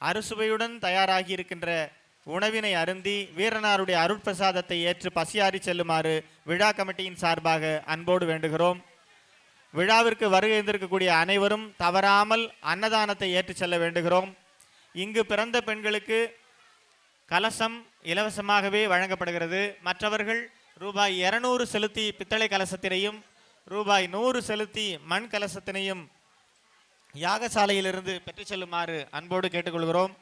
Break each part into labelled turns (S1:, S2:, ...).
S1: அறுசுவையுடன் தயாராகி இருக்கின்ற உணவினை அருந்தி வீரனாருடைய அருட்பிரசாதத்தை ஏற்று பசியாறி செல்லுமாறு விழா கமிட்டியின் சார்பாக அன்போடு வேண்டுகிறோம். விழாவிற்கு வருகை இருந்திருக்கக்கூடிய அனைவரும் தவறாமல் அன்னதானத்தை ஏற்றுச் செல்ல வேண்டுகிறோம். இங்கு பிறந்த பெண்களுக்கு கலசம் இலவசமாகவே வழங்கப்படுகிறது. மற்றவர்கள் ரூபாய் இருநூறு செலுத்தி பித்தளை கலசத்தினையும் ரூபாய் நூறு செலுத்தி மண் கலசத்தினையும் யாகசாலையிலிருந்து பெற்றுச் செல்லுமாறு அன்போடு கேட்டுக்கொள்கிறோம்.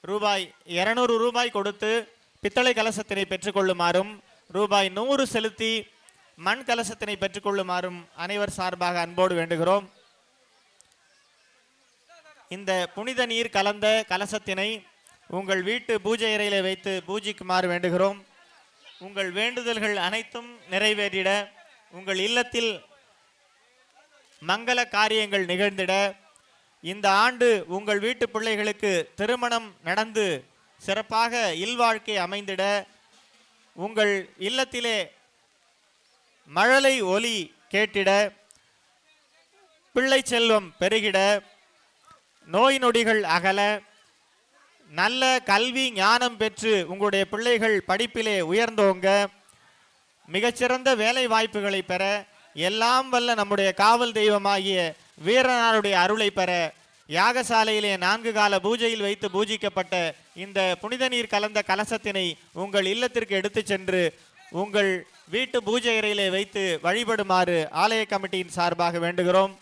S1: ரூபாய் இருநூறு ரூபாய் கொடுத்து பித்தளை கலசத்தினை பெற்றுக்கொள்ளுமாறும் ரூபாய் நூறு செலுத்தி மண் கலசத்தினை பெற்றுக்கொள்ளுமாறும் அனைவர் சார்பாக அன்போடு வேண்டுகிறோம். இந்த புனித நீர் கலந்த கலசத்தினை உங்கள் வீட்டு பூஜை அறையில் வைத்து பூஜிக்குமாறு வேண்டுகிறோம். உங்கள் வேண்டுதல்கள் அனைத்தும் நிறைவேறிட உங்கள் இல்லத்தில் மங்கள காரியங்கள் நிகழ்ந்திட இந்த ஆண்டு உங்கள் வீட்டு பிள்ளைகளுக்கு திருமணம் நடந்து சிறப்பாக இல்வாழ்க்கை அமைந்திட உங்கள் இல்லத்திலே மழலை ஒலி கேட்டிட பிள்ளை செல்வம் பெருகிட நோய் நொடிகள் அகல நல்ல கல்வி ஞானம் பெற்று உங்களுடைய பிள்ளைகள் படிப்பிலே உயர்ந்தோங்க மிகச்சிறந்த வேலை வாய்ப்புகளை பெற எல்லாம் வல்ல நம்முடைய காவல் தெய்வமாகிய வீரனாருடைய அருளை பெற யாகசாலையிலே நான்கு கால பூஜையில் வைத்து பூஜிக்கப்பட்ட இந்த புனித நீர் கலந்த கலசத்தினை உங்கள் இல்லத்திற்கு எடுத்து சென்று உங்கள் வீட்டு பூஜை அறையிலே வைத்து வழிபடுமாறு ஆலய கமிட்டியின் சார்பாக வேண்டுகிறோம்.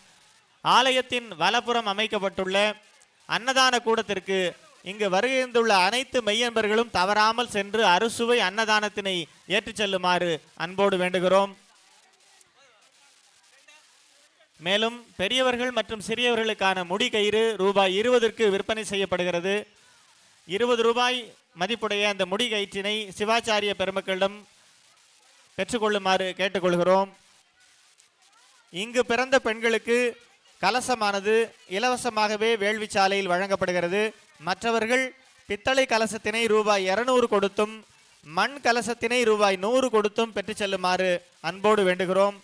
S1: ஆலயத்தின் வலப்புறம் அமைக்கப்பட்டுள்ள அன்னதான கூடத்திற்கு இங்கு வருகின்றுள்ள அனைத்து மெய்யன்பர்களும் தவறாமல் சென்று அறுசுவை அன்னதானத்தினை ஏற்றுச் செல்லுமாறு அன்போடு வேண்டுகிறோம். மேலும் பெரியவர்கள் மற்றும் சிறியவர்களுக்கான முடி கயிறு ரூபாய் இருபதற்கு விற்பனை செய்யப்படுகிறது. இருபது ரூபாய் மதிப்புடைய அந்த முடி கயிற்றினை சிவாச்சாரிய பெருமக்களிடம் பெற்றுக்கொள்ளுமாறு கேட்டுக்கொள்கிறோம். இங்கு பிறந்த பெண்களுக்கு கலசமானது இலவசமாகவே வேள்வி சாலையில் வழங்கப்படுகிறது. மற்றவர்கள் பித்தளை கலசத்தினை ரூபாய் இருநூறு கொடுத்தும் மண் கலசத்தினை ரூபாய் நூறு கொடுத்தும் பெற்று செல்லுமாறு அன்போடு வேண்டுகிறோம்.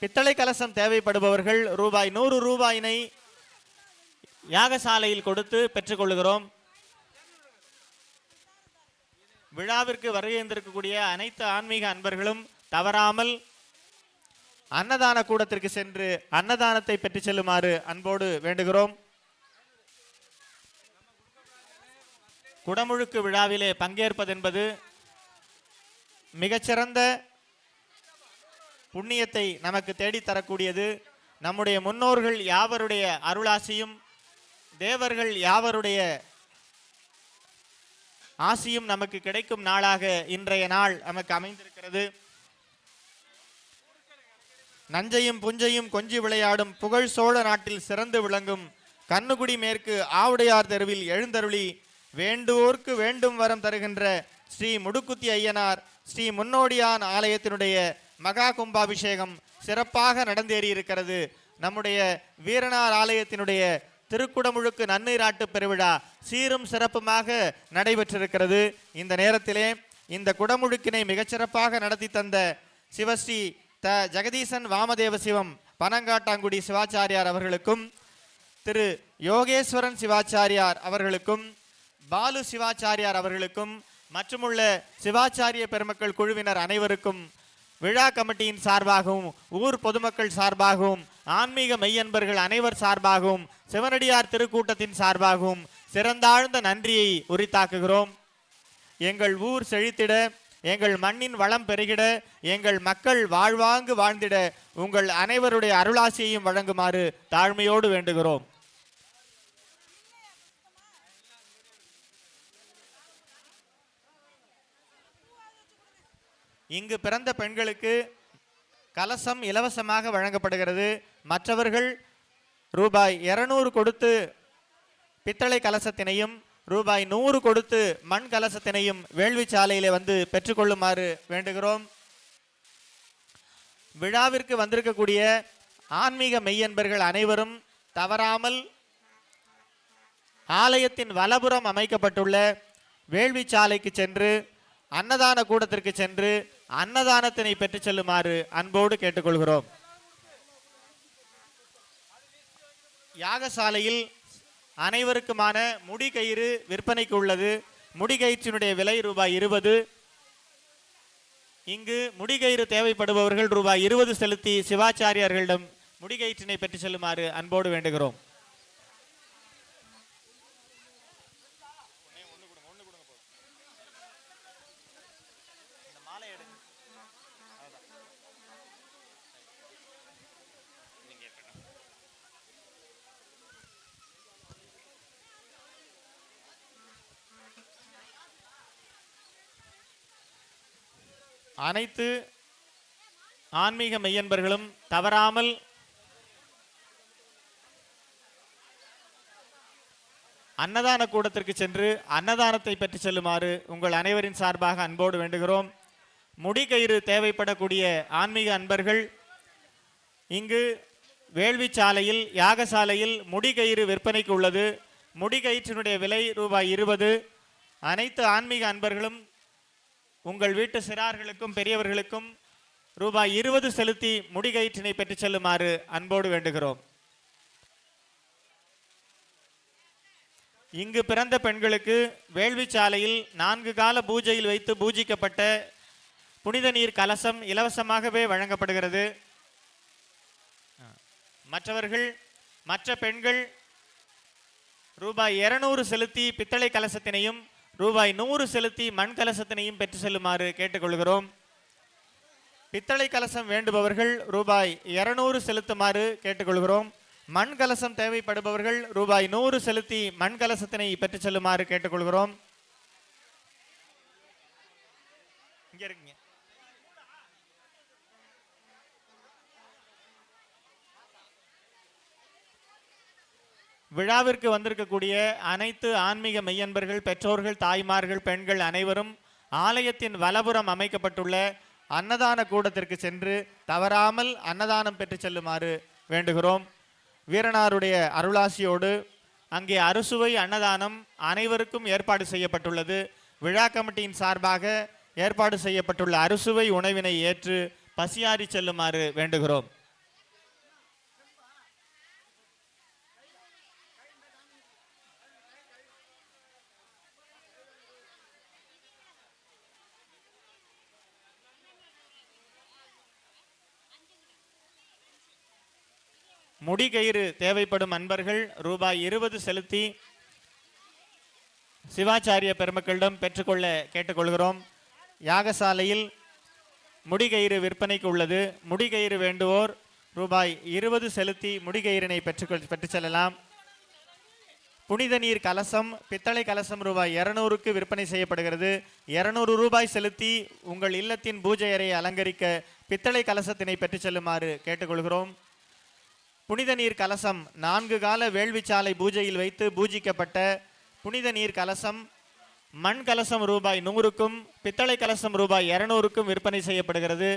S1: பித்தளை கலசம் தேவைப்படுபவர்கள் ரூபாய் நூறு ரூபாயினை யாகசாலையில் கொடுத்து பெற்றுக்கொள்கிறோம். விழாவிற்கு வருகைந்திருக்கக்கூடிய அனைத்து ஆன்மீக அன்பர்களும் தவறாமல் அன்னதான கூடத்திற்கு சென்று அன்னதானத்தை பெற்றுச் செல்லுமாறு அன்போடு வேண்டுகிறோம். குடமுழுக்கு விழாவிலே பங்கேற்பதென்பது மிகச்சிறந்த புண்ணியத்தை நமக்கு தேடித்தரக்கூடியது. நம்முடைய முன்னோர்கள் யாவருடைய அருளாசியும் தேவர்கள் யாவருடைய ஆசியும் நமக்கு கிடைக்கும் நாளாக இன்றைய நாள் நமக்கு அமைந்திருக்கிறது. நஞ்சையும் புஞ்சையும் கொஞ்சி விளையாடும் புகழ் சோழ நாட்டில் சிறந்து விளங்கும் கண்ணுகுடி மேற்கு ஆவுடையார் தெருவில் எழுந்தருளி வேண்டுவோர்க்கு வேண்டும் வரம் தருகின்ற ஸ்ரீ முடுக்குத்தி ஐயனார் ஸ்ரீ முன்னோடியான் ஆலயத்தினுடைய மகா கும்பாபிஷேகம் சிறப்பாக நடந்தேறி இருக்கிறது. நம்முடைய வீரனார் ஆலயத்தினுடைய திருக்குடமுழுக்கு நன்னீராட்டு பெருவிழா சீரும் சிறப்புமாக நடைபெற்றிருக்கிறது. இந்த நேரத்திலே இந்த குடமுழுக்கினை மிகச்சிறப்பாக நடத்தி தந்த சிவஸ்ரீ த ஜெகதீசன் வாமதேவ சிவம் பனங்காட்டாங்குடி சிவாச்சாரியார் அவர்களுக்கும் திரு யோகேஸ்வரன் சிவாச்சாரியார் அவர்களுக்கும் பாலு சிவாச்சாரியார் அவர்களுக்கும் மற்றுமுள்ள சிவாச்சாரிய பெருமக்கள் குழுவினர் அனைவருக்கும் விழா கமிட்டியின் சார்பாகவும் ஊர் பொதுமக்கள் சார்பாகவும் ஆன்மீக மெய்யன்பர்கள் அனைவர் சார்பாகவும் சிவனடியார் திருக்கூட்டத்தின் சார்பாகவும் சிறந்தாழ்ந்த நன்றியை உரித்தாக்குகிறோம். எங்கள் ஊர் செழித்திட எங்கள் மண்ணின் வளம் பெருகிட எங்கள் மக்கள் வாழ்வாங்கு வாழ்ந்திட உங்கள் அனைவருடைய அருளாசியையும் வழங்குமாறு தாழ்மையோடு வேண்டுகிறோம். இங்கு பிறந்த பெண்களுக்கு கலசம் இலவசமாக வழங்கப்படுகிறது. மற்றவர்கள் ரூபாய் இருநூறு கொடுத்து பித்தளை கலசத்தினையும் ரூபாய் நூறு கொடுத்து மண் கலசத்தினையும் வேள்வி சாலையிலே வந்து பெற்றுக்கொள்ளுமாறு வேண்டுகிறோம். விழாவிற்கு வந்திருக்கக்கூடிய ஆன்மீக மெய்யன்பர்கள் அனைவரும் தவறாமல் ஆலயத்தின் வலபுறம் அமைக்கப்பட்டுள்ள வேள்வி சாலைக்கு சென்று அன்னதான கூடத்திற்கு சென்று அன்னதானத்தினை பெற்றுச் செல்லுமாறு அன்போடு கேட்டுக்கொள்கிறோம். யாகசாலையில் அனைவருக்குமான முடிகயிறு விற்பனைக்கு உள்ளது. முடிகயிற்றினுடைய விலை ரூபாய் இருபது. இங்கு முடிகயிறு தேவைப்படுபவர்கள் ரூபாய் இருபது செலுத்தி சிவாச்சாரியார்களிடம் முடிகயிற்றினை பெற்று செல்லுமாறு அன்போடு வேண்டுகிறோம். அனைத்து ஆன்மீக மெய்யன்பர்களும் தவறாமல் அன்னதான கூடத்திற்கு சென்று அன்னதானத்தை பெற்று செல்லுமாறு உங்கள் அனைவரின் சார்பாக அன்போடு வேண்டுகிறோம். முடிகயிறு தேவைப்படக்கூடிய ஆன்மீக அன்பர்கள் இங்கு வேள்விச்சாலையில் யாகசாலையில் முடிகயிறு விற்பனைக்கு உள்ளது. முடிகயிற்றினுடைய விலை ரூபாய் இருபது. அனைத்து ஆன்மீக அன்பர்களும் உங்கள் வீட்டு சிறார்களுக்கும் பெரியவர்களுக்கும் ரூபாய் இருபது செலுத்தி முடிகயிற்றினை பெற்றுச் செல்லுமாறு அன்போடு வேண்டுகிறோம். இங்கு பிறந்த பெண்களுக்கு வேள்விச்சாலையில் நான்கு கால பூஜையில் வைத்து பூஜிக்கப்பட்ட புனித நீர் கலசம் இலவசமாகவே வழங்கப்படுகிறது. மற்றவர்கள் மற்ற பெண்கள் ரூபாய் இருநூறு செலுத்தி பித்தளை கலசத்தினையும் ரூபாய் நூறு செலுத்தி மண் கலசத்தினையும் பெற்று செல்லுமாறு கேட்டுக்கொள்கிறோம். பித்தளை கலசம் வேண்டுபவர்கள் ரூபாய் இருநூறு செலுத்துமாறு கேட்டுக்கொள்கிறோம். மண் கலசம் தேவைப்படுபவர்கள் ரூபாய் நூறு செலுத்தி மண் கலசத்தினை பெற்றுச் செல்லுமாறு கேட்டுக்கொள்கிறோம் இங்க இருக்குங்க விழாவிற்கு வந்திருக்கக்கூடிய அனைத்து ஆன்மீக மெய்யன்பர்கள் பெற்றோர்கள் தாய்மார்கள் பெண்கள் அனைவரும் ஆலயத்தின் வலபுறம் அமைக்கப்பட்டுள்ள அன்னதான கூடத்திற்கு சென்று தவறாமல் அன்னதானம் பெற்று செல்லுமாறு வேண்டுகிறோம். வீரனாருடைய அருளாசியோடு அங்கே அறுசுவை அன்னதானம் அனைவருக்கும் ஏற்பாடு செய்யப்பட்டுள்ளது. விழா கமிட்டியின் சார்பாக ஏற்பாடு செய்யப்பட்டுள்ள அறுசுவை உணவினை ஏற்று பசியாறி செல்லுமாறு வேண்டுகிறோம். முடிகயிறு தேவைப்படும் அன்பர்கள் ரூபாய் இருபது செலுத்தி சிவாச்சாரிய பெருமக்களிடம் பெற்றுக்கொள்ள கேட்டுக்கொள்கிறோம். யாகசாலையில் முடிகயிறு விற்பனைக்கு உள்ளது. முடிகயிறு வேண்டுவோர் ரூபாய் இருபது செலுத்தி முடிகயிறினை பெற்றுக்கொள் பெற்றுச் செல்லலாம். புனித நீர் கலசம் பித்தளை கலசம் ரூபாய் இருநூறுக்கு விற்பனை செய்யப்படுகிறது. இருநூறு ரூபாய் செலுத்தி உங்கள் இல்லத்தின் பூஜை அறையை அலங்கரிக்க பித்தளை கலசத்தினை பெற்றுச் செல்லுமாறு கேட்டுக்கொள்கிறோம். புனித நீர் கலசம் நான்கு கால வேள்விச்சாலை பூஜையில் வைத்து பூஜிக்கப்பட்ட புனித நீர் கலசம் மண் கலசம் ரூபாய் நூறுக்கும் பித்தளை கலசம் ரூபாய் இரநூறுக்கும் விற்பனை செய்யப்படுகிறது.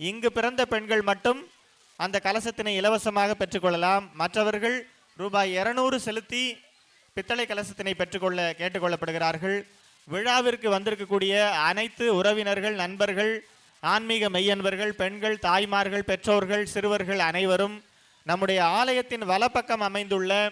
S1: இங்கு பிறந்த பெண்கள் மட்டும் அந்த கலசத்தினை இலவசமாக பெற்றுக்கொள்ளலாம். மற்றவர்கள் ரூபாய் இருநூறு செலுத்தி பித்தளை கலசத்தினை பெற்றுக்கொள்ள கேட்டுக்கொள்ளப்படுகிறார்கள். விழாவிற்கு வந்திருக்கக்கூடிய அனைத்து உறவினர்கள் நண்பர்கள் ஆன்மீக மெய்யன்பர்கள் பெண்கள் தாய்மார்கள் பெற்றோர்கள் சிறுவர்கள் அனைவரும் நம்முடைய ஆலயத்தின் வலப்பக்கம் அமைந்துள்ள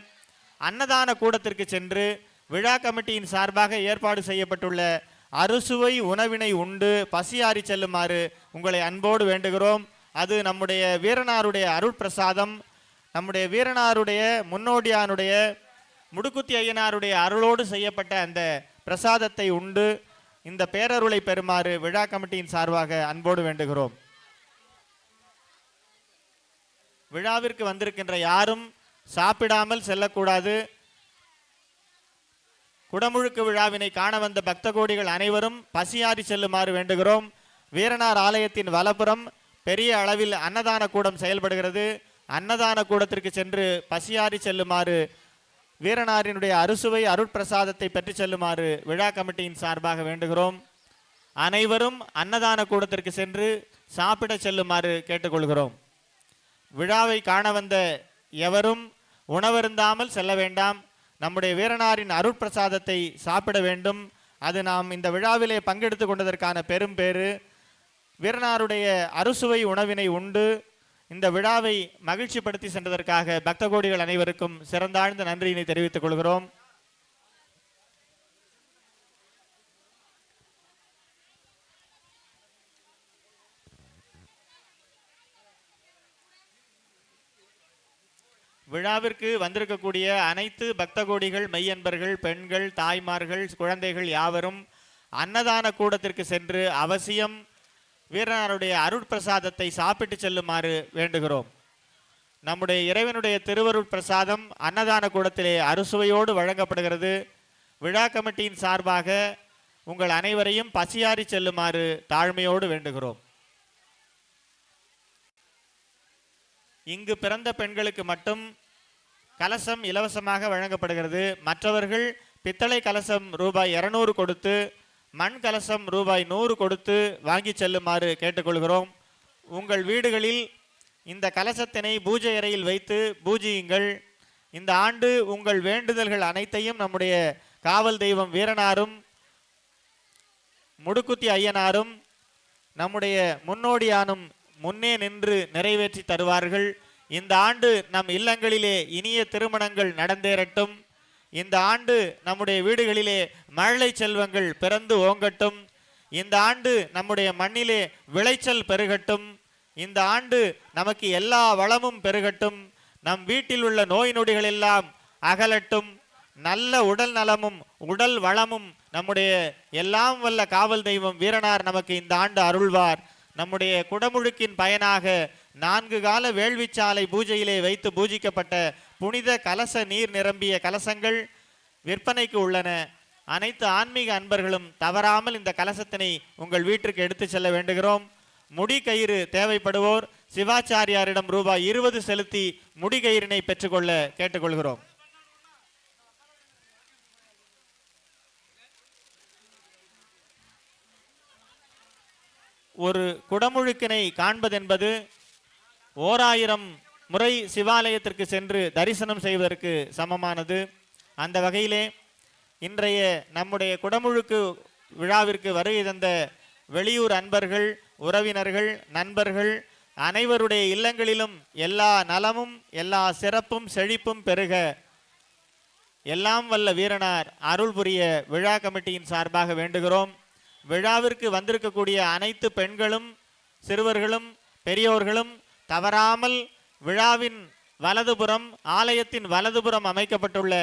S1: அன்னதான கூடத்திற்கு சென்று விழா கமிட்டியின் சார்பாக ஏற்பாடு செய்யப்பட்டுள்ள அறுசுவை உணவினை உண்டு பசியாறி செல்லுமாறு உங்களை அன்போடு வேண்டுகிறோம். அது நம்முடைய வீரனாருடைய அருள் பிரசாதம். நம்முடைய வீரனாருடைய முன்னோடியானுடைய முடுக்குத்தி ஐயனாருடைய அருளோடு செய்யப்பட்ட அந்த பிரசாதத்தை உண்டு. இந்த பேரருளை பெறுமாறு விழா கமிட்டியின் சார்பாக அன்போடு வேண்டுகிறோம். விழாவிற்கு வந்திருக்கின்ற யாரும் சாப்பிடாமல் செல்லக்கூடாது. குடமுழுக்கு விழாவினை காண வந்த பக்த கோடிகள் அனைவரும் பசியாறி செல்லுமாறு வேண்டுகிறோம். வீரனார் ஆலயத்தின் வலப்புறம் பெரிய அளவில் அன்னதான கூடம் செயல்படுகிறது. அன்னதான கூடத்திற்கு சென்று பசியாறி செல்லுமாறு வீரனாரினுடைய அறுசுவை அருட்பிரசாதத்தை பெற்றுச் செல்லுமாறு விழா கமிட்டியின் சார்பாக வேண்டுகிறோம். அனைவரும் அன்னதான கூடத்திற்கு சென்று சாப்பிட செல்லுமாறு கேட்டுக்கொள்கிறோம். விழாவை காண வந்த எவரும் உணவருந்தாமல் செல்ல வேண்டாம். நம்முடைய வீரனாரின் அருட்பிரசாதத்தை சாப்பிட வேண்டும். அது நாம் இந்த விழாவிலே பங்கெடுத்து கொண்டதற்கான பெரும் பேறு. வீரனாருடைய அறுசுவை உணவினை உண்டு. இந்த விழாவை மகிழ்ச்சிப்படுத்தி சென்றதற்காக பக்த கோடிகள் அனைவருக்கும் சிறந்தாழ்ந்த நன்றியினை தெரிவித்துக் கொள்கிறோம். விழாவிற்கு வந்திருக்கக்கூடிய அனைத்து பக்த கோடிகள் மெய்யன்பர்கள் பெண்கள் தாய்மார்கள் குழந்தைகள் யாவரும் அன்னதான கூடத்திற்கு சென்று அவசியம் வீரனாருடைய அருட்பிரசாதத்தை சாப்பிட்டு செல்லுமாறு வேண்டுகிறோம். நம்முடைய இறைவனுடைய திருவருட் பிரசாதம் அன்னதான கூடத்திலே அறுசுவையோடு வழங்கப்படுகிறது. விழா கமிட்டியின் சார்பாக உங்கள் அனைவரையும் பசியாறி செல்லுமாறு தாழ்மையோடு வேண்டுகிறோம். இங்கு பிறந்த பெண்களுக்கு மட்டும் கலசம் இலவசமாக வழங்கப்படுகிறது. மற்றவர்கள் பித்தளை கலசம் ரூபாய் இருநூறு கொடுத்து மண் கலசம் ரூபாய் நூறு கொடுத்து வாங்கி செல்லுமாறு கேட்டுக்கொள்கிறோம். உங்கள் வீடுகளில் இந்த கலசத்தினை பூஜை அறையில் வைத்து பூஜியுங்கள். இந்த ஆண்டு உங்கள் வேண்டுதல்கள் அனைத்தையும் நம்முடைய காவல் தெய்வம் வீரனாரும் முடுக்குத்தி ஐயனாரும் நம்முடைய முன்னோடியானும் முன்னே நின்று நிறைவேற்றி தருவார்கள். இந்த ஆண்டு நம் இல்லங்களிலே இனிய திருமணங்கள் நடந்தேறட்டும். இந்த ஆண்டு நம்முடைய வீடுகளிலே மழலை செல்வங்கள் பிறந்து ஓங்கட்டும். இந்த ஆண்டு நம்முடைய மண்ணிலே விளைச்சல் பெருகட்டும். இந்த ஆண்டு நமக்கு எல்லா வளமும் பெருகட்டும். நம் வீட்டில் உள்ள நோய் நொடிகள் எல்லாம் அகலட்டும். நல்ல உடல் நலமும் உடல் வளமும் நம்முடைய எல்லாம் வல்ல காவல் தெய்வம் வீரனார் நமக்கு இந்த ஆண்டு அருள்வார். நம்முடைய குடமுழுக்கின் பயனாக நான்கு கால வேள்விச்சாலை பூஜையிலே வைத்து பூஜிக்கப்பட்ட புனித கலச நீர் நிரம்பிய கலசங்கள் விற்பனைக்கு உள்ளன. அனைத்து ஆன்மீக அன்பர்களும் தவறாமல் இந்த கலசத்தினை உங்கள் வீட்டிற்கு எடுத்து செல்ல வேண்டுகிறோம். முடி கயிறு தேவைப்படுவோர் சிவாச்சாரியாரிடம் ரூபாய் இருபது செலுத்தி முடி கயிறினை பெற்றுக்கொள்ள கேட்டுக்கொள்கிறோம். ஒரு குடமுழுக்கினை காண்பதென்பது ஓராயிரம் முறை சிவாலயத்திற்கு சென்று தரிசனம் செய்வதற்கு சமமானது. அந்த வகையிலே இன்றைய நம்முடைய குடமுழுக்கு விழாவிற்கு வருகை தந்த வெளியூர் அன்பர்கள் உறவினர்கள் நண்பர்கள் அனைவருடைய இல்லங்களிலும் எல்லா நலமும் எல்லா சிறப்பும் செழிப்பும் பெருக. எல்லாம் வல்ல வீரனார் அருள் புரிய விழா கமிட்டியின் சார்பாக வேண்டுகிறோம். விழாவிற்கு வந்திருக்கக்கூடிய அனைத்து பெண்களும் சிறுவர்களும் பெரியோர்களும் தவறாமல் விழாவின் வலதுபுறம் ஆலயத்தின் வலதுபுறம் அமைக்கப்பட்டுள்ள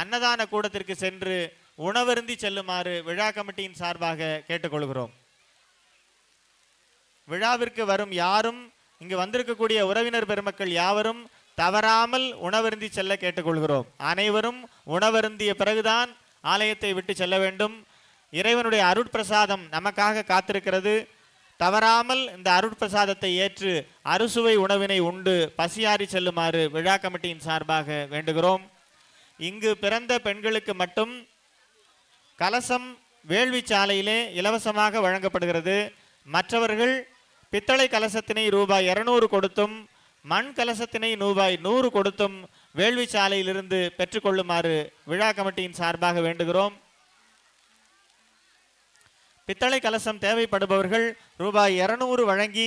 S1: அன்னதான கூடத்திற்கு சென்று உணவருந்தி செல்லுமாறு விழா கமிட்டியின் சார்பாக கேட்டுக்கொள்கிறோம். விழாவிற்கு வரும் யாரும் இங்கு வந்திருக்கக்கூடிய உறவினர் பெருமக்கள் யாவரும் தவறாமல் உணவருந்தி செல்ல கேட்டுக்கொள்கிறோம். அனைவரும் உணவருந்திய பிறகுதான் ஆலயத்தை விட்டு செல்ல வேண்டும். இறைவனுடைய அருட்பிரசாதம் நமக்காக காத்திருக்கிறது. தவறாமல் இந்த அருட்பிரசாதத்தை ஏற்று அறுசுவை உணவினை உண்டு பசியாறி செல்லுமாறு விழா கமிட்டியின் சார்பாக வேண்டுகிறோம். இங்கு பிறந்த பெண்களுக்கு மட்டும் கலசம் வேள்வி சாலையிலே இலவசமாக வழங்கப்படுகிறது. மற்றவர்கள் பித்தளை கலசத்தினை ரூபாய் இருநூறு கொடுத்தும் மண் கலசத்தினை ரூபாய் நூறு கொடுத்தும் வேள்வி சாலையிலிருந்து பெற்றுக்கொள்ளுமாறு விழா கமிட்டியின் சார்பாக வேண்டுகிறோம். பித்தளை கலசம் தேவைப்படுபவர்கள் ரூபாய் இருநூறு வழங்கி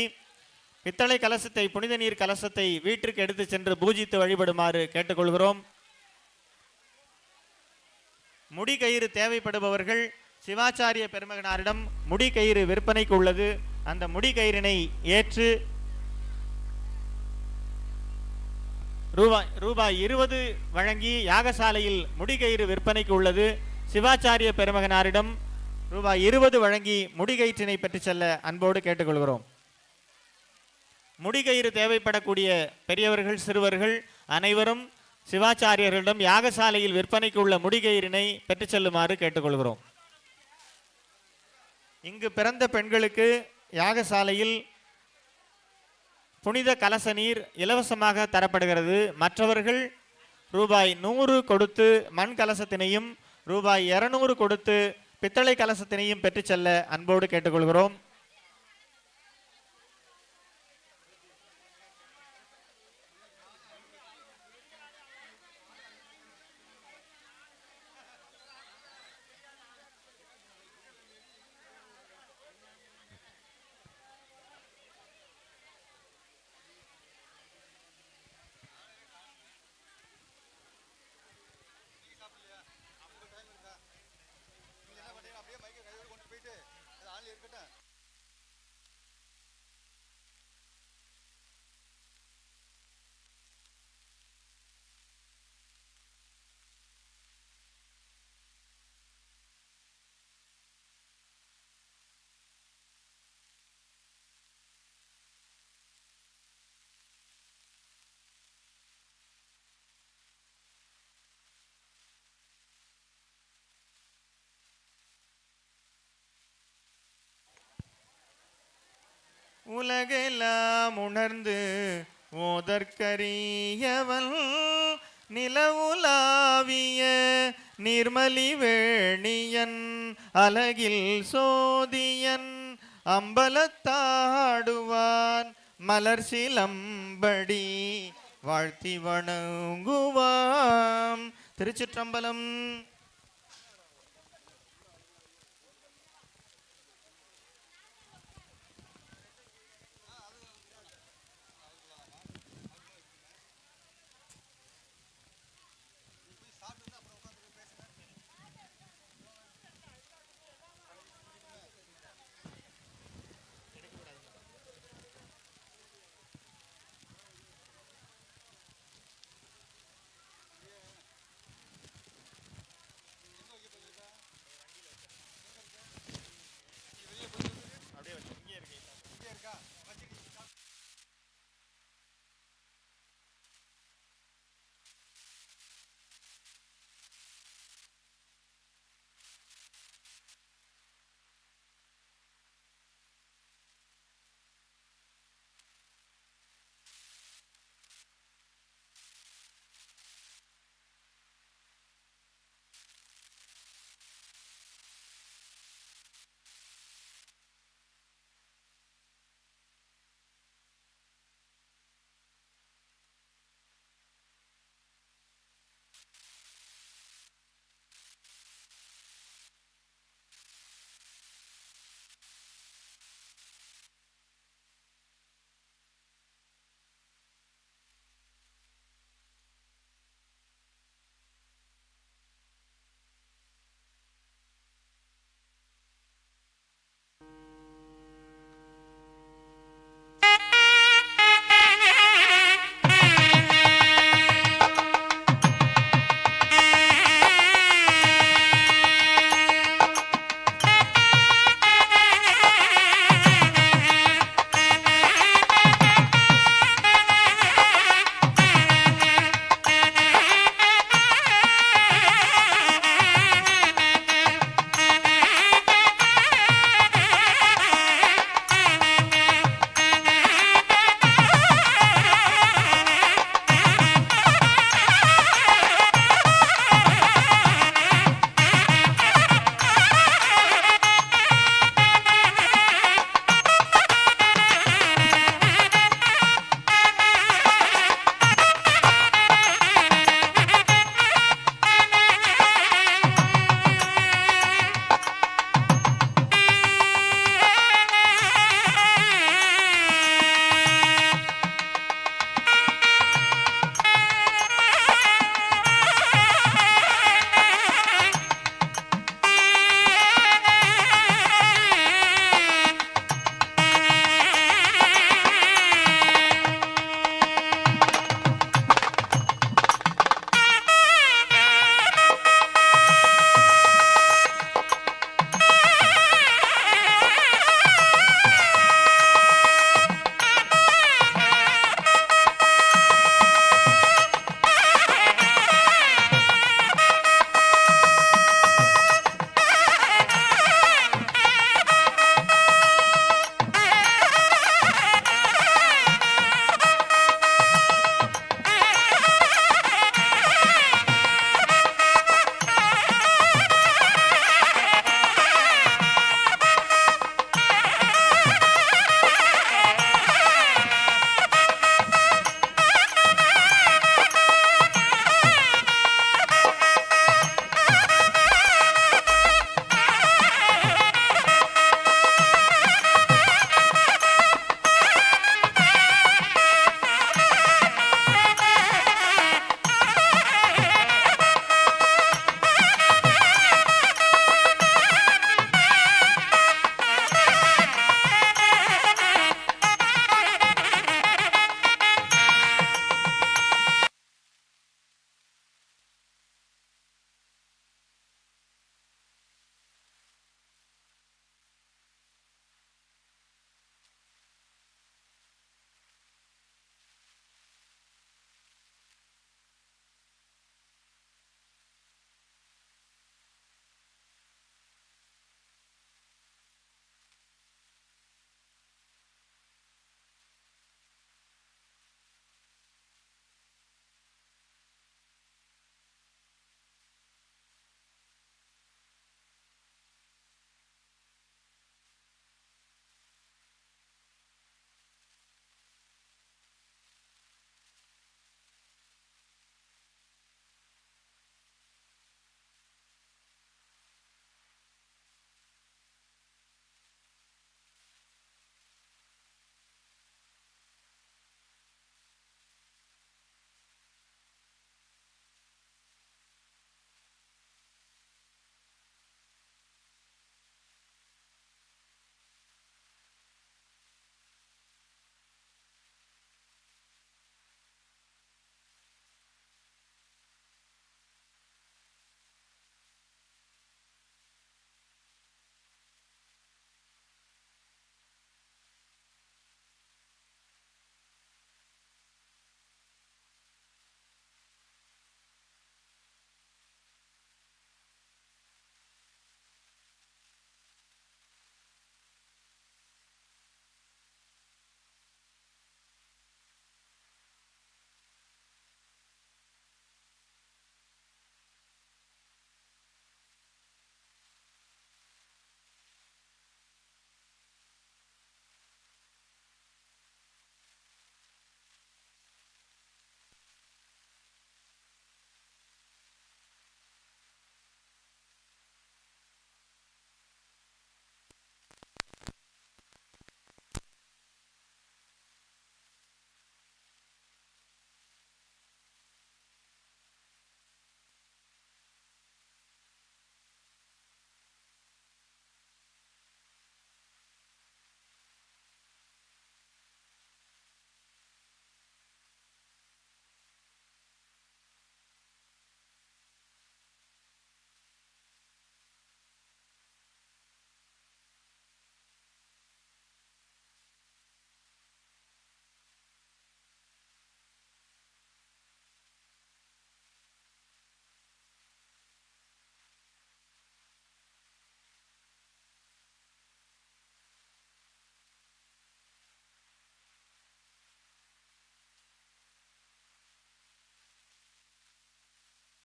S1: பித்தளை கலசத்தை புனித நீர் கலசத்தை வீட்டிற்கு எடுத்து சென்று பூஜித்து வழிபடுமாறு கேட்டுக்கொள்கிறோம். முடி கயிறு தேவைப்படுபவர்கள் சிவாச்சாரிய பெருமகனாரிடம் முடி கயிறு விற்பனைக்கு உள்ளது. அந்த முடி கயிறினை ஏற்று ரூபாய் ரூபாய் இருபது வழங்கி யாகசாலையில் முடிகயிறு விற்பனைக்கு உள்ளது. சிவாச்சாரிய பெருமகனாரிடம் ரூபாய் இருபது வழங்கி முடிகயிற்றினை பெற்றுச் செல்ல அன்போடு கேட்டுக்கொள்கிறோம். முடிகயிறு தேவைப்படக்கூடிய பெரியவர்கள் சிறுவர்கள் அனைவரும் சிவாச்சாரியர்களிடம் யாகசாலையில் விற்பனைக்கு உள்ள முடிகயிறினை பெற்றுச் செல்லுமாறு கேட்டுக்கொள்கிறோம். இங்கு பிறந்த பெண்களுக்கு யாகசாலையில் புனித கலச நீர் இலவசமாக தரப்படுகிறது. மற்றவர்கள் ரூபாய் நூறு கொடுத்து மண் கலசத்தினையும் ரூபாய் இருநூறு கொடுத்து பித்தளை கலசத்தினையும் பெற்றுச் செல்ல அன்போடு கேட்டுக்கொள்கிறோம். உலகெல்லாம் உணர்ந்து ஓதற்கரியவன் நிலவுலாவிய நிர்மலி வேணியன் அலகில் சோதியன் அம்பலத்தாடுவான் மலர் சிலம்படி வாழ்த்தி வணங்குவாம். திருச்சிற்றம்பலம்